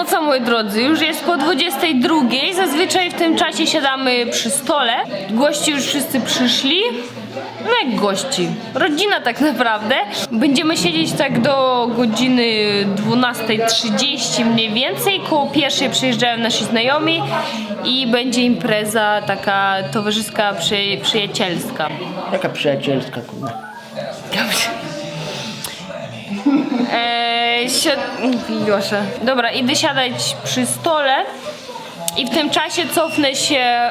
Północa, moi drodzy, już jest po 22. Zazwyczaj w tym czasie siadamy przy stole. Gości już wszyscy przyszli. No jak gości? Rodzina tak naprawdę. Będziemy siedzieć tak do godziny 12.30 mniej więcej. Koło pierwszej przyjeżdżają nasi znajomi i będzie impreza taka towarzyska, przy, przyjacielska. Jaka przyjacielska kurwa. Eee, si Josze. Dobra, idę siadać przy stole i w tym czasie cofnę się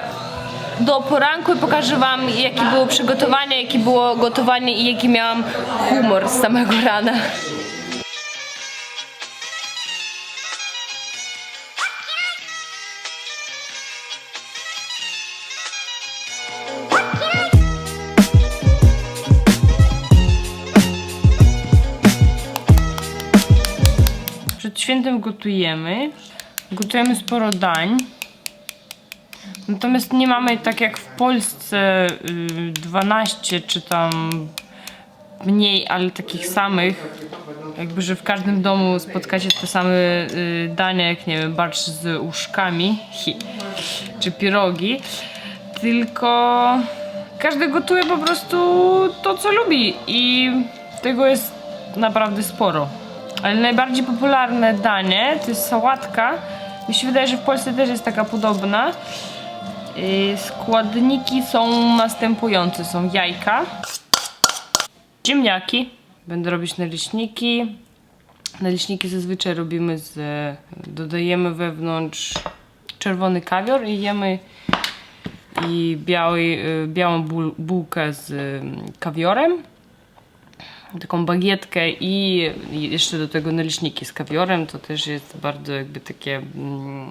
do poranku i pokażę wam jakie było przygotowanie, jakie było gotowanie i jaki miałam humor z samego rana. Świętem gotujemy. Gotujemy sporo dań. Natomiast nie mamy tak jak w Polsce y, 12 czy tam mniej, ale takich samych. Jakby, że w każdym domu spotkacie te same y, dania, jak nie wiem, barszcz z uszkami hi, czy pierogi. Tylko każdy gotuje po prostu to, co lubi i tego jest naprawdę sporo. Ale najbardziej popularne danie to jest sałatka. Mi się wydaje, że w Polsce też jest taka podobna. Yy, Składniki są następujące. Są jajka, ziemniaki, będę robić naleśniki. Naleśniki zazwyczaj robimy z... dodajemy wewnątrz czerwony kawior i jemy i biały, y, białą bułkę z y, kawiorem taką bagietkę i jeszcze do tego naleśniki z kawiorem, to też jest bardzo jakby takie mm,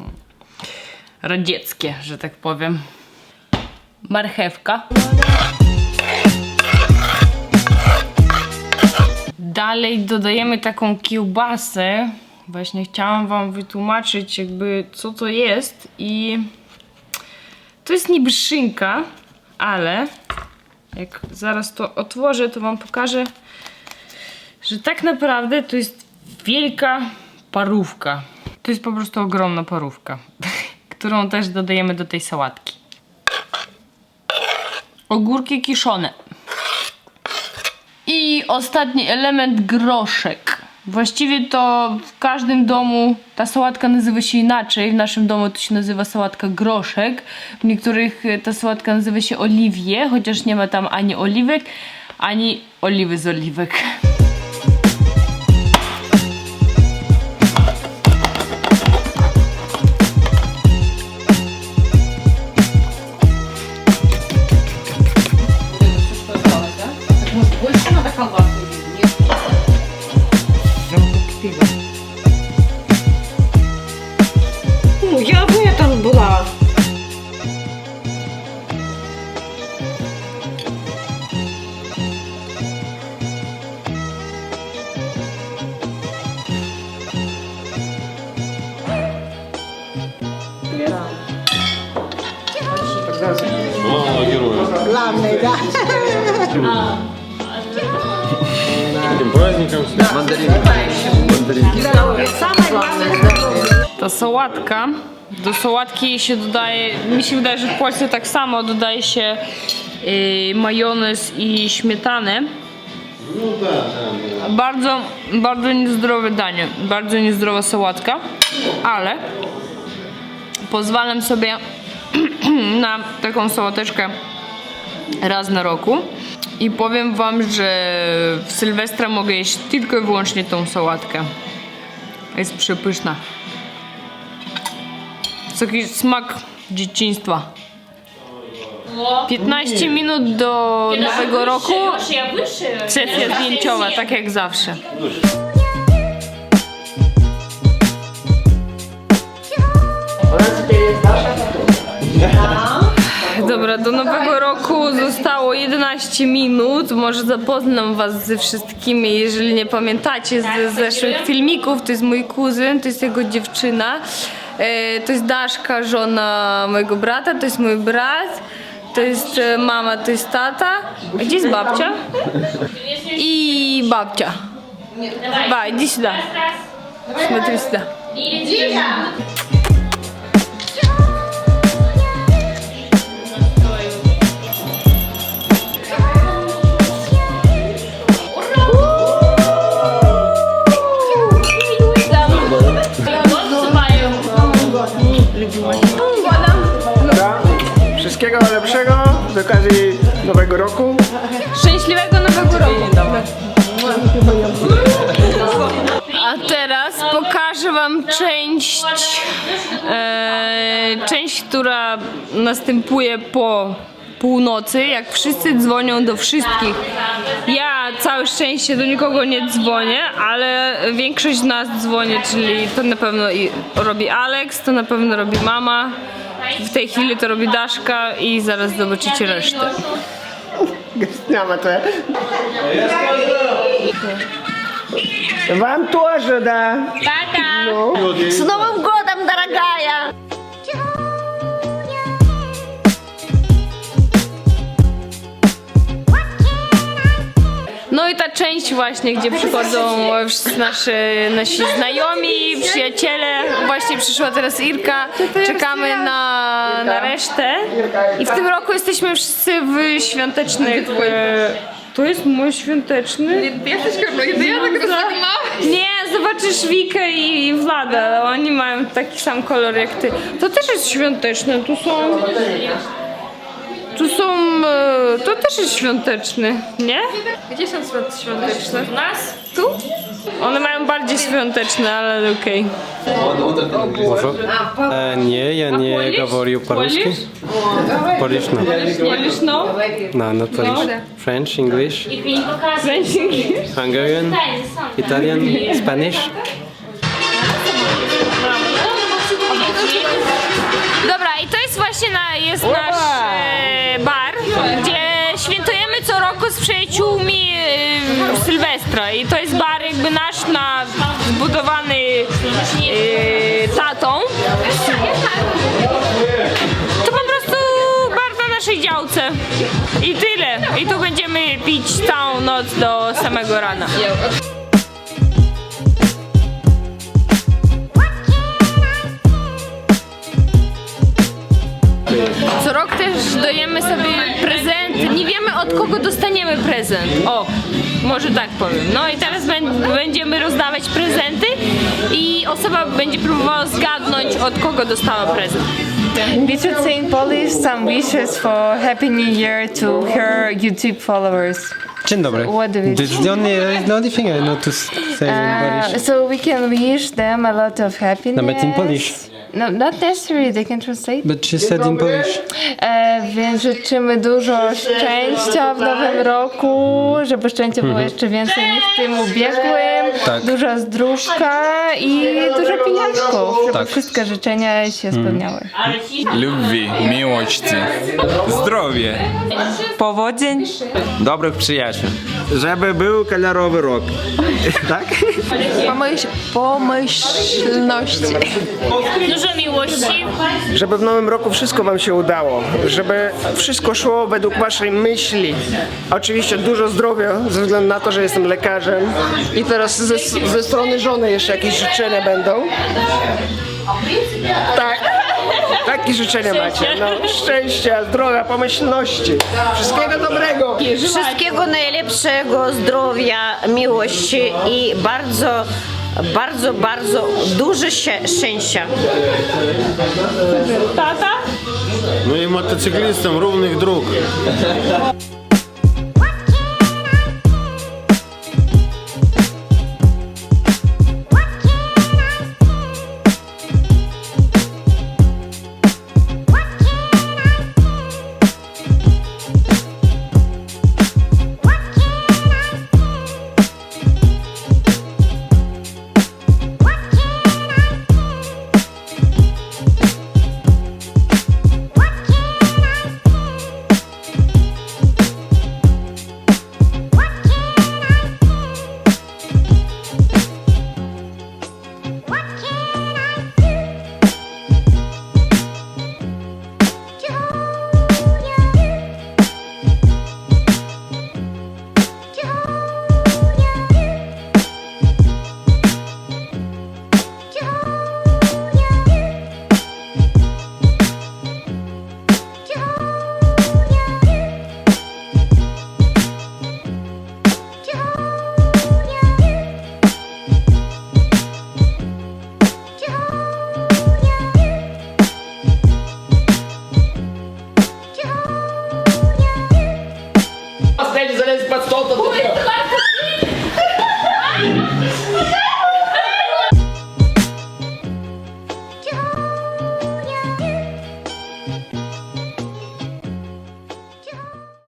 radzieckie, że tak powiem. Marchewka. Dalej dodajemy taką kiełbasę. Właśnie chciałam wam wytłumaczyć jakby co to jest i to jest niby szynka, ale jak zaraz to otworzę, to wam pokażę, że tak naprawdę to jest wielka parówka. To jest po prostu ogromna parówka, którą też dodajemy do tej sałatki. Ogórki kiszone. I ostatni element groszek. Właściwie to w każdym domu ta sałatka nazywa się inaczej. W naszym domu to się nazywa sałatka groszek. W niektórych e, ta sałatka nazywa się oliwie, chociaż nie ma tam ani oliwek, ani oliwy z oliwek. Tym Ta sałatka. Do sałatki się dodaje, mi się wydaje, że w Polsce tak samo dodaje się y, majonez i śmietanę. Bardzo, bardzo niezdrowe danie, bardzo niezdrowa sałatka, ale pozwalam sobie na taką sałateczkę raz na roku i powiem wam, że w Sylwestra mogę jeść tylko i wyłącznie tą sałatkę. Jest przepyszna. To taki smak dzieciństwa. 15 minut do nowego roku. Sesja zdjęciowa, tak jak zawsze. Dobra, do nowego roku zostało 11 minut. Może zapoznam was ze wszystkimi, jeżeli nie pamiętacie z zeszłych filmików. To jest mój kuzyn, to jest jego dziewczyna. E, To jest Daszka, żona mojego brata, to jest mój brat. To jest e, mama, to jest tata. A gdzie jest babcia? I babcia. Ba, иди сюда. Смотри сюда. Wszystkiego najlepszego z okazji Nowego Roku. Szczęśliwego nowego roku. A teraz pokażę wam część, e, część, która następuje po północy, jak wszyscy dzwonią do wszystkich. Ja całe szczęście do nikogo nie dzwonię, ale większość z nas dzwoni, czyli to na pewno i robi Alex, to na pewno robi mama. W tej chwili to robi Daszka i zaraz zobaczycie resztę. Няма то. Вам тоже, да. Ну. С Новым годом, дорогая! No i ta część właśnie, gdzie przychodzą wszyscy nasze, nasi znajomi, przyjaciele. Właśnie przyszła teraz Irka. Czekamy na, na resztę. I w tym roku jesteśmy wszyscy w świątecznych... e, To jest mój świąteczny? Nie, zobaczysz Wikę i Vlada. Oni mają taki sam kolor jak ty. To też jest świąteczne. Tu są... Tu są. e, To też jest świąteczny, nie? Gdzie są świąteczne? U nas? Tu? One mają bardziej świąteczne, ale okej. E, nie, ja nie Polish? говорю по-русски. Polish? Polish, no. Polish, no? No, not Polish. French, English, French English. Hungarian, Italian, Spanish. Dobra, i to jest właśnie na, jest nasz e, bar, gdzie świętujemy co roku z przyjaciółmi e, Sylwestra. I to jest bar jakby nasz na, zbudowany e, tatą. To po prostu bar na naszej działce. I tyle. I tu będziemy pić całą noc do samego rana. Co rok też dajemy sobie prezenty. Nie wiemy od kogo dostaniemy prezent. O, może tak powiem. No i teraz bę- będziemy rozdawać prezenty i osoba będzie próbowała zgadnąć od kogo dostała prezent. Say in Polish some wishes for Happy New Year to her YouTube followers. Dzień dobry. What do we do? That's the only, uh, the only thing I know to say in Uh, Polish. so we can wish them a lot of happiness. But in Polish. No, not necessarily. They can translate. But she said in Polish. E, więc życzymy dużo szczęścia w nowym roku, żeby szczęścia było jeszcze więcej niż w tym ubiegłym. Tak. Dużo zdrówka i dużo pieniążków, żeby Tak. wszystkie życzenia się spełniały. любви, miłości, zdrowie. Powodzień. Dobrych przyjaciół. Żeby był kolorowy rok. tak? Pomyśl, pomyślności. Dużo miłości. Żeby w nowym roku wszystko wam się udało. Żeby wszystko szło według waszej myśli. Oczywiście dużo zdrowia, ze względu na to, że jestem lekarzem. I teraz ze, ze strony żony jeszcze jakieś życzenia będą. Tak. Takie życzenia macie. No, szczęścia, zdrowia, pomyślności. Wszystkiego dobrego. Wszystkiego najlepszego, zdrowia, miłości i bardzo, bardzo, bardzo dużo się- szczęścia. Tata? Ну и мотоциклистам ровных дорог.